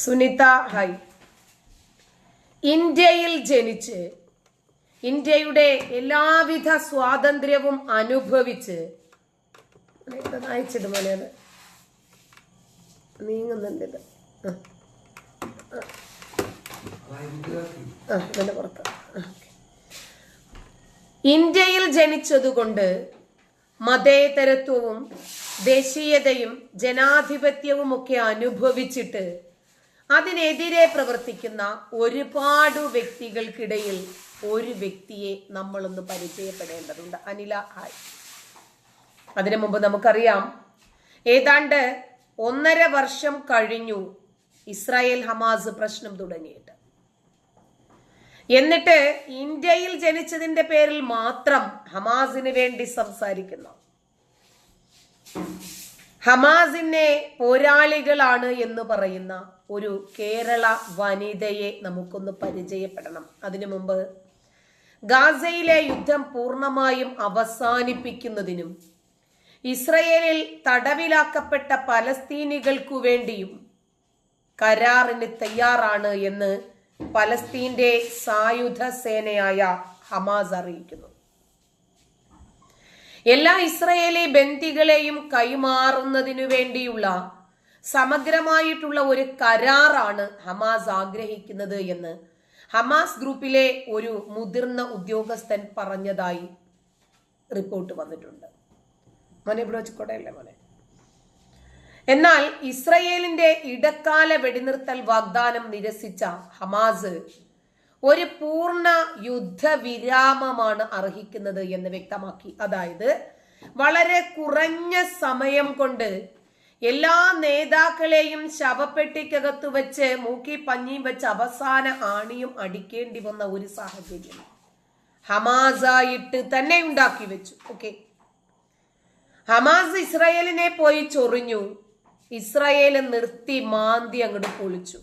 Sunitha high ഇന്ത്യയിൽ ജനിച്ച് ഇന്ത്യയുടെ എല്ലാവിധ സ്വാതന്ത്ര്യവും അനുഭവിച്ച് അയച്ചത് പോലെയാണ് നീങ്ങുന്നുണ്ട് പുറത്ത്. ഇന്ത്യയിൽ ജനിച്ചതുകൊണ്ട് മതേതരത്വവും ദേശീയതയും ജനാധിപത്യവും ഒക്കെ അനുഭവിച്ചിട്ട് അതിനെതിരെ പ്രവർത്തിക്കുന്ന ഒരുപാട് വ്യക്തികൾക്കിടയിൽ ഒരു വ്യക്തിയെ നമ്മളൊന്ന് പരിചയപ്പെടേണ്ടതുണ്ട്. അനില ഹായ്. അതിനു മുമ്പ് നമുക്കറിയാം ഏതാണ്ട് ഒന്നര വർഷം കഴിഞ്ഞു ഇസ്രായേൽ ഹമാസ് പ്രശ്നം തുടങ്ങിയിട്ട്. എന്നിട്ട് ഇന്ത്യയിൽ ജനിച്ചതിന്റെ പേരിൽ മാത്രം ഹമാസിന് വേണ്ടി സംസാരിക്കുന്നു. ഹമാസിനെ പോരാളികളാണ് എന്ന് പറയുന്ന ഒരു കേരള വനിതയെ നമുക്കൊന്ന് പരിചയപ്പെടണം. അതിനു മുമ്പ് ഗാസയിലെ യുദ്ധം പൂർണമായും അവസാനിപ്പിക്കുന്നതിനും ഇസ്രയേലിൽ തടവിലാക്കപ്പെട്ട പലസ്തീനികൾക്കു വേണ്ടിയും കരാറിന് തയ്യാറാണ് എന്ന് പലസ്തീന്റെ സായുധ സേനയായ ഹമാസ് അറിയിക്കുന്നു. എല്ലാ ഇസ്രയേലി ബന്ദികളെയും കൈമാറുന്നതിനു വേണ്ടിയുള്ള സമഗ്രമായിട്ടുള്ള ഒരു കരാറാണ് ഹമാസ് ആഗ്രഹിക്കുന്നത് എന്ന്. ഹമാസ് ഗ്രൂപ്പിലെ ഒരു മുതിർന്ന ഉദ്യോഗസ്ഥൻ പറഞ്ഞതായി റിപ്പോർട്ട് വന്നിട്ടുണ്ട്. മോനെ ഇവിടെ വെച്ചിക്കോട്ടെയല്ലേ മോനെ? എന്നാൽ ഇസ്രയേലിന്റെ ഇടക്കാല വെടിനിർത്തൽ വാഗ്ദാനം നിരസിച്ച ഹമാസ് ഒരു പൂർണ യുദ്ധവിരാമമാണ് അർഹിക്കുന്നത് എന്ന് വ്യക്തമാക്കി. അതായത് വളരെ കുറഞ്ഞ സമയം കൊണ്ട് എല്ലാ നേതാക്കളെയും ശവപ്പെട്ടിക്കകത്ത് വെച്ച് മൂക്കി പഞ്ഞിയും വെച്ച് അവസാന ആണിയും അടിക്കേണ്ടി വന്ന ഒരു സാഹചര്യം. ഹമാസായിട്ട് തന്നെ ഉണ്ടാക്കി വെച്ചു. ഓക്കെ. ഹമാസ് ഇസ്രായേലിനെ പോയി ചൊറിഞ്ഞു. ഇസ്രായേൽ നിർത്തി മാന്തി അങ്ങോട്ട് പൊളിച്ചു.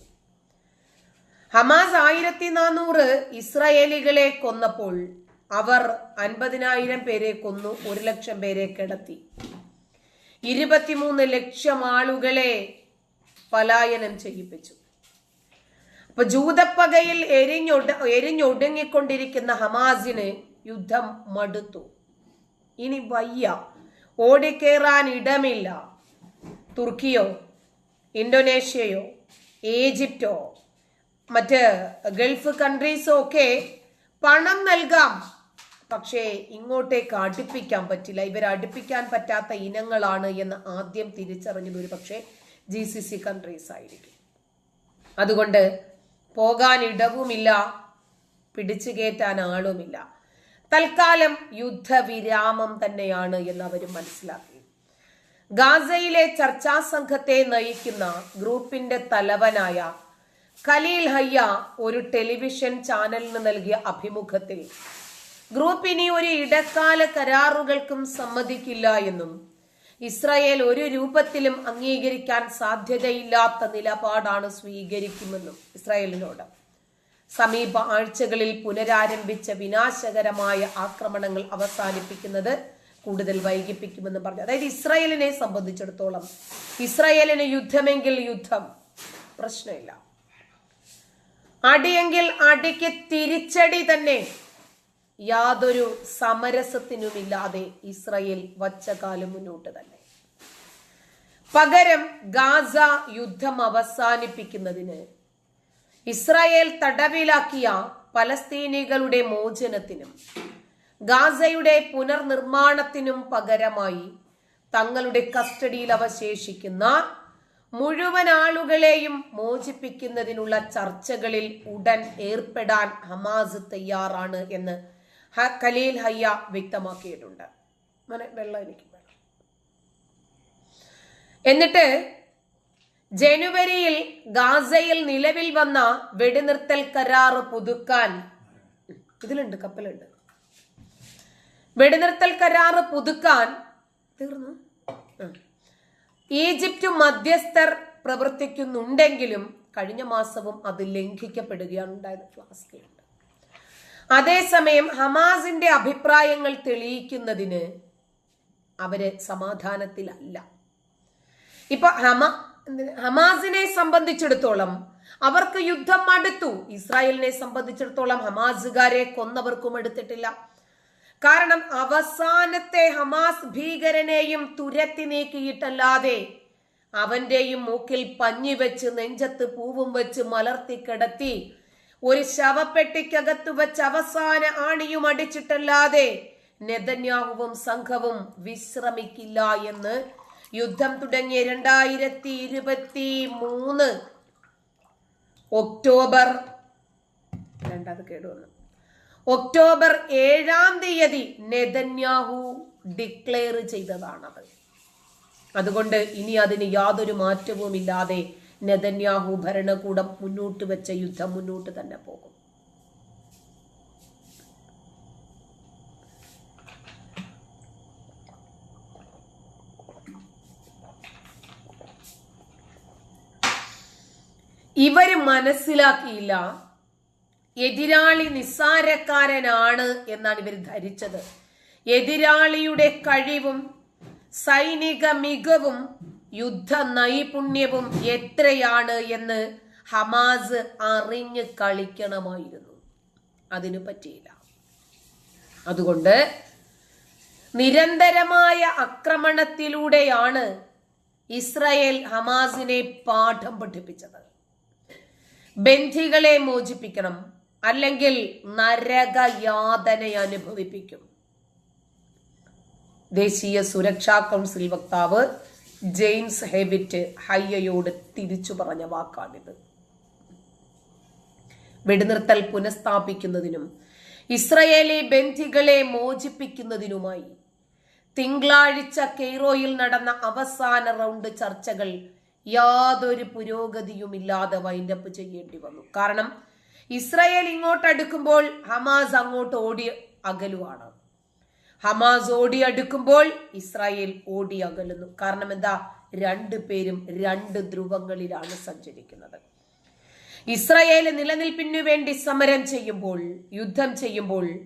ഹമാസ് ആയിരത്തി നാനൂറ് ഇസ്രായേലികളെ കൊന്നപ്പോൾ അവർ അൻപതിനായിരം പേരെ കൊന്നു ഒരു ലക്ഷം പേരെ കിടത്തി. ഇരുപത്തിമൂന്ന് ലക്ഷം ആളുകളെ പലായനം ചെയ്യിപ്പിച്ചു. അപ്പൊ ജൂതപ്പകയിൽ എരിഞ്ഞൊട എരിഞ്ഞൊടുങ്ങിക്കൊണ്ടിരിക്കുന്ന ഹമാസിന് യുദ്ധം മടുത്തു. ഇനി വയ്യ. ഓടിക്കേറാൻ ഇടമില്ല. തുർക്കിയോ ഇന്തോനേഷ്യയോ ഈജിപ്റ്റോ മറ്റ് ഗൾഫ് കൺട്രീസോ ഒക്കെ പണം നൽകാം. പക്ഷേ ഇങ്ങോട്ടേക്ക് അടുപ്പിക്കാൻ പറ്റില്ല. ഇവർ അടുപ്പിക്കാൻ പറ്റാത്ത ഇനങ്ങളാണ് എന്ന് ആദ്യം തിരിച്ചറിഞ്ഞത് ഒരു പക്ഷേ ജി സി സി കൺട്രീസ് ആയിരിക്കും. അതുകൊണ്ട് പോകാൻ ഇടവുമില്ല പിടിച്ചു കയറ്റാൻ ആളുമില്ല. തൽക്കാലം യുദ്ധവിരാമം തന്നെയാണ് എന്ന് അവർ മനസ്സിലാക്കി. ഗാസയിലെ ചർച്ചാ സംഘത്തെ നയിക്കുന്ന ഗ്രൂപ്പിന്റെ തലവനായ ഖലീൽ ഹയ്യ ഒരു ടെലിവിഷൻ ചാനലിന് നൽകിയ അഭിമുഖത്തിൽ ഗ്രൂപ്പ് ഇനി ഒരു ഇടക്കാല കരാറുകൾക്കും സമ്മതിക്കില്ല എന്നും ഇസ്രായേൽ ഒരു രൂപത്തിലും അംഗീകരിക്കാൻ സാധ്യതയില്ലാത്ത നിലപാടാണ് സ്വീകരിക്കുമെന്നും ഇസ്രായേലിനോട്. സമീപ ആഴ്ചകളിൽ പുനരാരംഭിച്ച വിനാശകരമായ ആക്രമണങ്ങൾ അവസാനിപ്പിക്കുന്നത് കൂടുതൽ വൈകിപ്പിക്കുമെന്ന് പറഞ്ഞു. അതായത് ഇസ്രായേലിനെ സംബന്ധിച്ചിടത്തോളം ഇസ്രായേലിന് യുദ്ധമെങ്കിൽ യുദ്ധം പ്രശ്നമില്ല. അടിയെങ്കിൽ അടിക്ക് തിരിച്ചടി തന്നെ യാതൊരു സമരസത്തിനുമില്ലാതെ ഇസ്രയേൽ വച്ച കാലം മുന്നോട്ട് തന്നെ. പകരം ഗാസ യുദ്ധം അവസാനിപ്പിക്കുന്നതിന് ഇസ്രായേൽ തടവിലാക്കിയ പലസ്തീനികളുടെ മോചനത്തിനും ഗാസയുടെ പുനർനിർമ്മാണത്തിനും പകരമായി തങ്ങളുടെ കസ്റ്റഡിയിൽ അവശേഷിക്കുന്ന മുഴുവൻ ആളുകളെയും മോചിപ്പിക്കുന്നതിനുള്ള ചർച്ചകളിൽ ഉടൻ ഏർപ്പെടാൻ ഹമാസ് തയ്യാറാണ് എന്ന് ഹ- ഹയ്യ വ്യക്തമാക്കിയിട്ടുണ്ട് അങ്ങനെ വെള്ളം എനിക്ക് വേണം. എന്നിട്ട് ജനുവരിയിൽ ഗാസയിൽ നിലവിൽ വന്ന വെടിനിർത്തൽ കരാർ പുതുക്കാൻ ഇതിലുണ്ട് കപ്പലുണ്ട് വെടിനിർത്തൽ കരാർ പുതുക്കാൻ തീർന്നു. ഈജിപ്റ്റ് മധ്യസ്ഥർ പ്രവർത്തിക്കുന്നുണ്ടെങ്കിലും കഴിഞ്ഞ മാസവും അത് ലംഘിക്കപ്പെടുകയാണ് ഉണ്ടായത് ഫ്ലാസ്കിലുണ്ട് അതേസമയം ഹമാസിന്റെ അഭിപ്രായങ്ങൾ തെളിയിക്കുന്നതിന് അവർ സമാധാനത്തിലല്ല ഇപ്പൊ ഹമ? ഹമാസിനെ സംബന്ധിച്ചിടത്തോളം അവർക്ക് യുദ്ധം അടുത്തു ഇസ്രായേലിനെ സംബന്ധിച്ചിടത്തോളം ഹമാസുകാരെ കൊന്നവർക്കും എടുത്തിട്ടില്ല കാരണം അവസാനത്തെ ഹമാസ് ഭീകരനെയും തുരത്തി നീക്കിയിട്ടല്ലാതെ അവന്റെയും മൂക്കിൽ പഞ്ഞി വെച്ച് നെഞ്ചത്ത് പൂവും വെച്ച് മലർത്തി കിടത്തി ഒരു ശവപ്പെട്ടിക്കകത്തു വെച്ച് അവസാന ആണിയും അടിച്ചിട്ടല്ലാതെ നെതന്യാഹുവും സംഘവും വിശ്രമിക്കില്ല എന്ന് യുദ്ധം തുടങ്ങിയ രണ്ടായിരത്തി ഇരുപത്തി മൂന്ന് ഒക്ടോബർ രണ്ടാമത് കേടുവന്നു ഒക്ടോബർ ഏഴാം തീയതി നെതന്യാഹു ഡിക്ലെയർ ചെയ്തതാണത്. അതുകൊണ്ട് ഇനി അതിന് യാതൊരു മാറ്റവും ഇല്ലാതെ നെതന്യാഹു ഭരണകൂടം മുന്നോട്ട് വെച്ച യുദ്ധം മുന്നോട്ട് തന്നെ പോകും. ഇവർ മനസ്സിലാക്കിയില്ല എതിരാളി നിസ്സാരക്കാരനാണ് എന്നാണ് ഇവർ ധരിച്ചത്. എതിരാളിയുടെ കഴിവും സൈനിക മികവും യുദ്ധ നൈപുണ്യവും എത്രയാണ് എന്ന് ഹമാസ് അറിഞ്ഞ് കളിക്കണമായിരുന്നു. അതിന് പറ്റിയില്ല. അതുകൊണ്ട് നിരന്തരമായ ആക്രമണത്തിലൂടെയാണ് ഇസ്രായേൽ ഹമാസിനെ പാഠം പഠിപ്പിച്ചത്. ബന്ധികളെ മോചിപ്പിക്കണം അല്ലെങ്കിൽ നരകയാതന അനുഭവിപ്പിക്കും. ദേശീയ സുരക്ഷാ കൗൺസിൽ വക്താവ് ജെയിംസ് ഹെബിറ്റ് ഹയ്യയോട് തിരിച്ചു പറഞ്ഞ വാക്കാണിത്. വെടിനിർത്തൽ പുനഃസ്ഥാപിക്കുന്നതിനും ഇസ്രയേലി ബന്ധികളെ മോചിപ്പിക്കുന്നതിനുമായി തിങ്കളാഴ്ച കെയ്റോയിൽ നടന്ന അവസാന റൗണ്ട് ചർച്ചകൾ യാതൊരു പുരോഗതിയുമില്ലാതെ വൈൻഡപ്പ് ചെയ്യേണ്ടി വന്നു. കാരണം ഇസ്രയേൽ ഇങ്ങോട്ട് അടുക്കുമ്പോൾ ഹമാസ് അങ്ങോട്ട് ഓടി അകലുവാണ്. ഹമാസ് ഓടി അടുക്കുമ്പോൾ ഇസ്രായേൽ ഓടി അകലുന്നു. കാരണം എന്താ? രണ്ടു പേരും രണ്ട് ധ്രുവങ്ങളിലാണ് സഞ്ചരിക്കുന്നത്. ഇസ്രായേൽ നിലനിൽപ്പിന് വേണ്ടി സമരം ചെയ്യുമ്പോൾ യുദ്ധം ചെയ്യുമ്പോൾ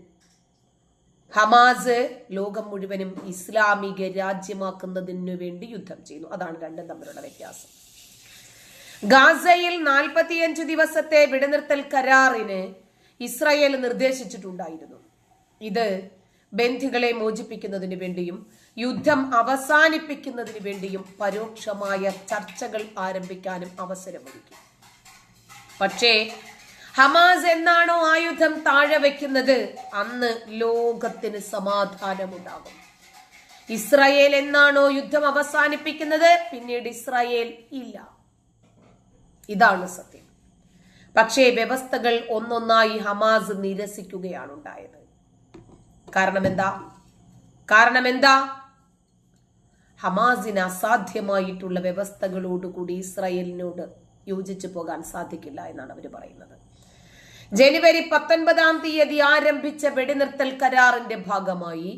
ഹമാസ് ലോകം മുഴുവനും ഇസ്ലാമിക രാജ്യമാക്കുന്നതിന് വേണ്ടി യുദ്ധം ചെയ്യുന്നു. അതാണ് രണ്ടും തമ്മിലുള്ള വ്യത്യാസം. ഗാസയിൽ നാൽപ്പത്തിയഞ്ച് ദിവസത്തെ വെടിനിർത്തൽ കരാറിന് ഇസ്രായേൽ നിർദ്ദേശിച്ചിട്ടുണ്ടായിരുന്നു. ഇത് ബന്ധികളെ മോചിപ്പിക്കുന്നതിന് വേണ്ടിയും യുദ്ധം അവസാനിപ്പിക്കുന്നതിന് വേണ്ടിയും പരോക്ഷമായ ചർച്ചകൾ ആരംഭിക്കാനും അവസരമൊരുക്കി. പക്ഷേ ഹമാസ് എന്നാണോ ആയുധം താഴെ വയ്ക്കുന്നത്? അന്ന് ലോകത്തിന് സമാധാനമുണ്ടാകും. ഇസ്രായേൽ എന്നാണോ യുദ്ധം അവസാനിപ്പിക്കുന്നത്? പിന്നീട് ഇസ്രായേൽ ഇല്ല. ഇതാണ് സത്യം. പക്ഷേ വ്യവസ്ഥകൾ ഒന്നൊന്നായി ഹമാസ് നിരസിക്കുകയാണ് ഉണ്ടായത് കാരണം എന്താ കാരണം എന്താ ഹമാസിന് അസാധ്യമായിട്ടുള്ള വ്യവസ്ഥകളോടുകൂടി ഇസ്രായേലിനോട് യോജിച്ചു പോകാൻ സാധിക്കില്ല എന്നാണ് അവർ പറയുന്നത്. ജനുവരി പത്തൊൻപതാം തീയതി ആരംഭിച്ച വെടിനിർത്തൽ കരാറിന്റെ ഭാഗമായി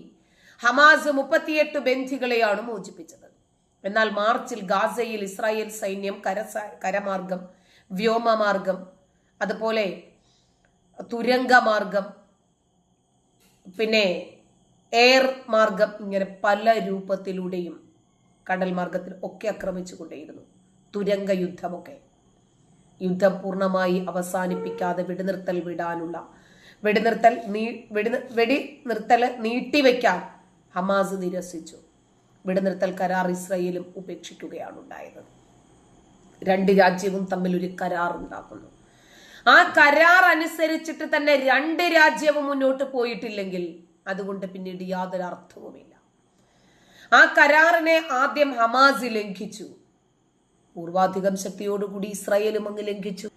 ഹമാസ് മുപ്പത്തിയെട്ട് ബന്ധികളെയാണ് മോചിപ്പിച്ചത്. എന്നാൽ മാർച്ചിൽ ഗാസയിൽ ഇസ്രായേൽ സൈന്യം കരസ കരമാർഗം വ്യോമമാർഗം അതുപോലെ തുരങ്കമാർഗം പിന്നെ എയർ മാർഗം ഇങ്ങനെ പല രൂപത്തിലൂടെയും കടൽ മാർഗത്തിൽ ഒക്കെ ആക്രമിച്ചു കൊണ്ടേയിരുന്നു തുരങ്ക യുദ്ധമൊക്കെ. യുദ്ധം പൂർണമായി അവസാനിപ്പിക്കാതെ വെടിനിർത്തൽ വിടാനുള്ള വെടിനിർത്തൽ നീ വെടി വെടി നിർത്തൽ നീട്ടിവെക്കാൻ ഹമാസ് നിരസിച്ചു. വെടിനിർത്തൽ കരാർ ഇസ്രയേലും ഉപേക്ഷിക്കുകയാണ് ഉണ്ടായത്. രണ്ട് രാജ്യവും തമ്മിൽ ഒരു കരാർ ഉണ്ടാക്കുന്നു ആ കരാർ അനുസരിച്ചിട്ട് തന്നെ രണ്ട് രാജ്യവും മുന്നോട്ട് പോയിട്ടില്ലെങ്കിൽ അതുകൊണ്ട് പിന്നീട് യാതൊരു അർത്ഥവുമില്ല. ആ കരാറിനെ ആദ്യം ഹമാസ് ലംഘിച്ചു. പൂർവാധികം ശക്തിയോടുകൂടി ഇസ്രായേലും അങ്ങ് ലംഘിച്ചു.